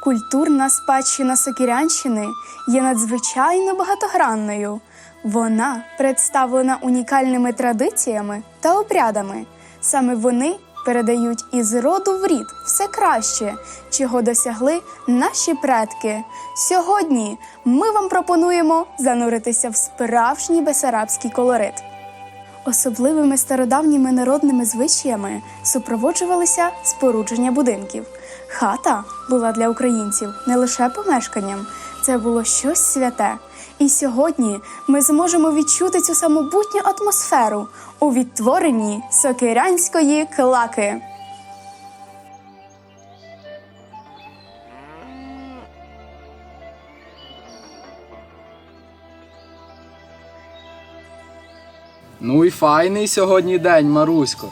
Культурна спадщина Сокірянщини є надзвичайно багатогранною. Вона представлена унікальними традиціями та обрядами. Саме вони передають із роду в рід все краще, чого досягли наші предки. Сьогодні ми вам пропонуємо зануритися в справжній бесарабський колорит. Особливими стародавніми народними звичаями супроводжувалися спорудження будинків. Хата була для українців не лише помешканням, це було щось святе. І сьогодні ми зможемо відчути цю самобутню атмосферу у відтворенні сокирянської клаки. Ну і файний сьогодні день, Марусько.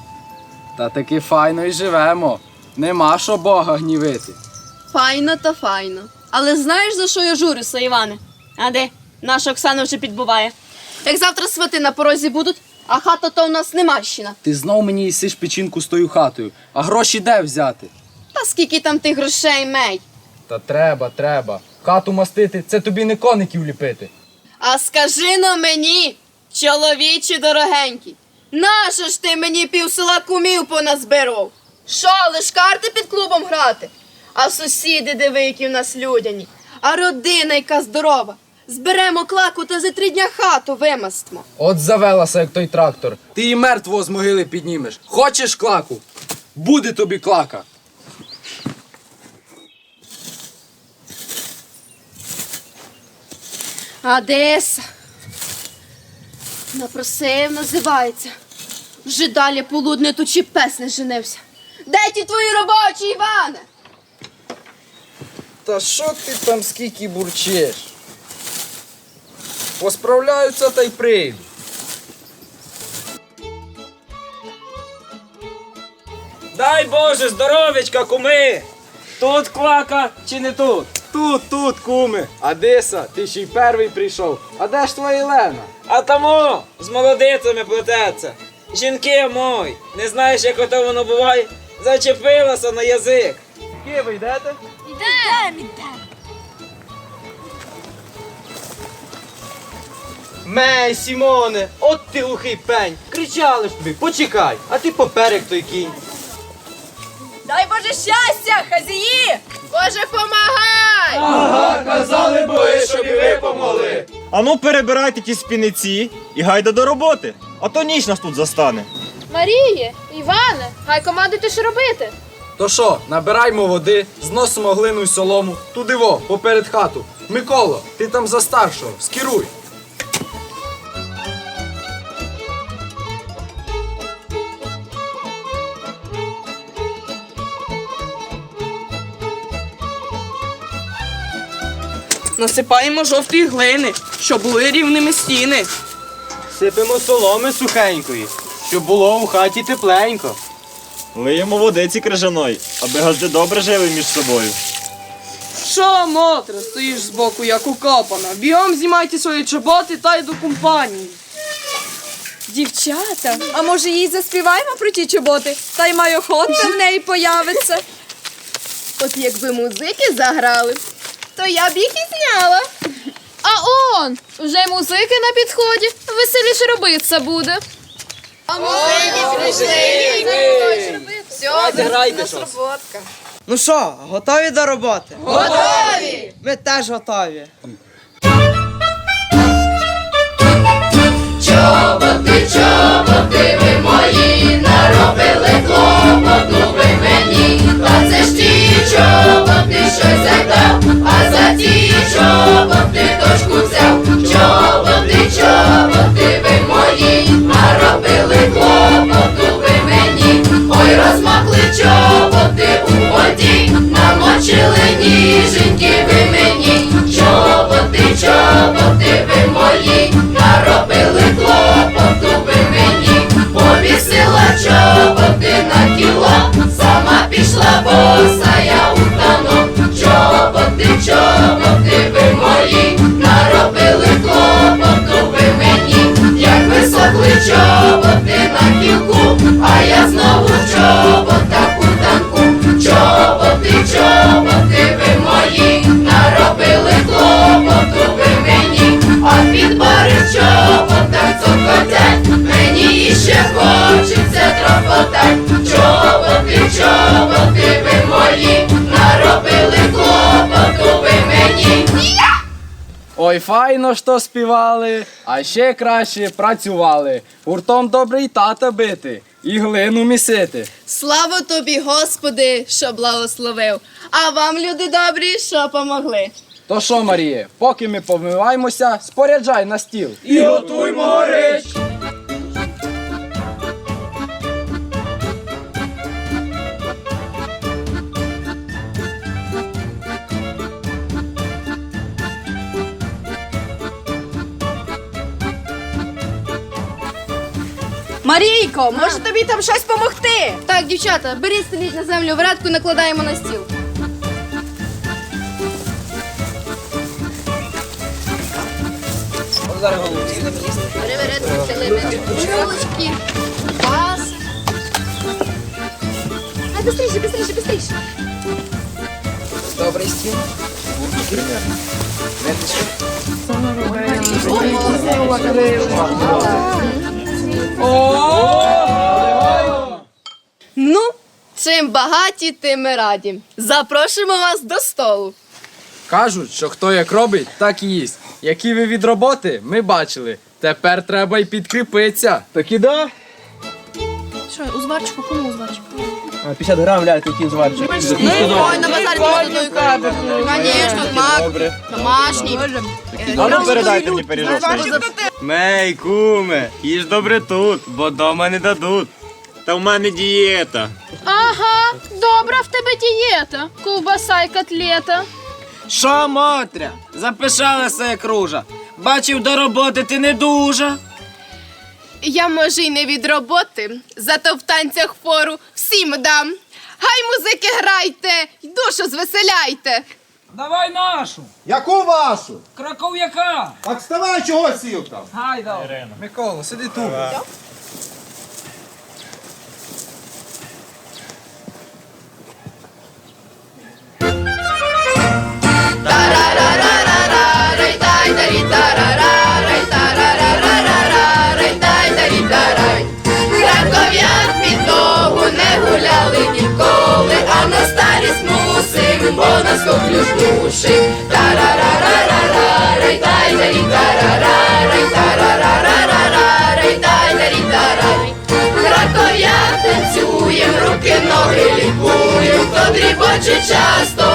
Та таки файно й живемо. Нема що Бога гнівити. Файно та файно. Але знаєш, за що я журюся, Іване? А де? Наша Оксана вже підбуває. Як завтра свати на порозі будуть, а хата то в нас немащина. Ти знов мені їсиш печінку з тою хатою, а гроші де взяти? Та скільки там тих грошей мей? Та треба, треба. Хату мастити це тобі не коників ліпити. А скажи но мені, чоловічі дорогенький, нащо ж ти мені пів села кумів поназбирав? Що, лиш карти під клубом грати? А сусіди диви, які в нас людяні, а родина яка здорова. Зберемо клаку та за три дня хату вимастимо. От завелася, як той трактор. Ти і мертвого з могили піднімеш. Хочеш клаку? Буде тобі клака. Одеса. Напросив, називається. Вже далі полудне тут чи пес не женився. Де ті твої робочі, Іване? Та що ти там скільки бурчиш? Посправляються та й прийду. Дай Боже, здоровечка, куми! Тут клака чи не тут? Тут, тут, куми. Одеса, ти ще й перший прийшов. А де ж твоя Єлена? А тому з молодицями плететься. Жінки мой, не знаєш, як ото воно буває? Зачепилася на язик. Ки ви йдете? Мей, Сімоне, от ти глухий пень. Кричали ж тобі, почекай, а ти поперек той кінь. Дай Боже щастя, хазії! Боже, помагай! Ага, казали бої, щоб ви помогли. Ану перебирайте ті спіниці і гайда до роботи, а то ніч нас тут застане. Маріє, Іване, гай командуйте, що робити. То що, набираймо води, зносимо глину й солому, туди во, поперед хату. Миколо, ти там за старшого, скіруй. Насипаємо жовтої глини, щоб були рівними стіни. Сипемо соломи сухенької, щоб було у хаті тепленько. Лиємо водиці крижаної, аби газди добре жили між собою. Що, Мотре, стоїш збоку, як укопана? Бігом знімайте свої чоботи та й до компанії. Дівчата, а може їй заспіваємо про ті чоботи? Та й маю охота в неї появиться. От якби музики заграли, то я б їх і зняла. А он, вже музики на підході, веселіше робиться буде. А музики прийшли. Все, роботка. Ну що, готові до роботи? Готові! Ми теж готові. Чоботи, чоботи ви мої, наробили клопоту ви мені. Та це ж ті чоботи, що взяв, а за ті чоботи дошку взяв. дуже хочеться тропотать, чоботи, чоботи ви мої, наробили клопоту ви мені. Ой, файно що співали, а ще краще працювали. Гуртом добрий тата бити і глину місити. Слава тобі, Господи, що благословив, а вам, люди добрі, що помогли. То що, Маріє, поки ми помиваємося, споряджай на стіл і готуймо річ. Марійко, може тобі там щось помогти? Так, дівчата, беріть стеліть на землю вратку, накладаємо на стіл. Бери веретку, стели, ручки, паси. Ай, быстріше, быстріше, быстріше. Добрий стіл. Ну, чим багаті, тим ми раді. Запрошуємо вас до столу. Кажуть, що хто як робить, так і їсть. Які ви від роботи, ми бачили. Тепер треба й підкріпитися. Так і да. Що, узварчику, кому узварчику? 50 грам ляйте, який зварчик. Ну і ой, на базарі молодою Звісно, мак, домашній. А ну передайте мені пиріжок. Мей, куме, їж добре тут, бо дома не дадуть. Та в мене дієта. Ага, добра в тебе дієта. Ковбаса й котлета. Що, Мотря? Запишалася як ружа. Бачив, до роботи ти не дуже. Я може й не від роботи, зато в танцях фору всім дам. Гай музики грайте, й душу звеселяйте. Давай нашу. Яку вашу? Краков'яка. Так вставай, чого сів там? Гайда. Микола, сиди тут. Коклюш душить. Тарарарарарарай, тай дарі тарарарай, тарарарарарай, тай дарі тарарай. Краков'як танцюєм, руки, ноги лікуєм, хто дрібоче часто,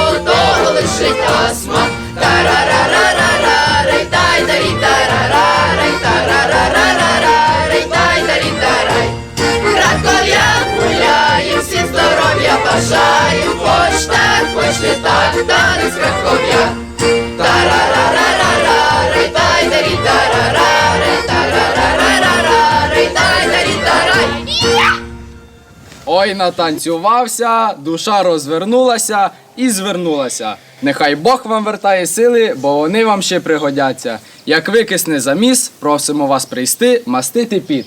Ой, натанцювався, душа розвернулася і звернулася. Нехай Бог вам вертає сили, бо вони вам ще пригодяться. Як викисне заміс, просимо вас прийти, мастити під.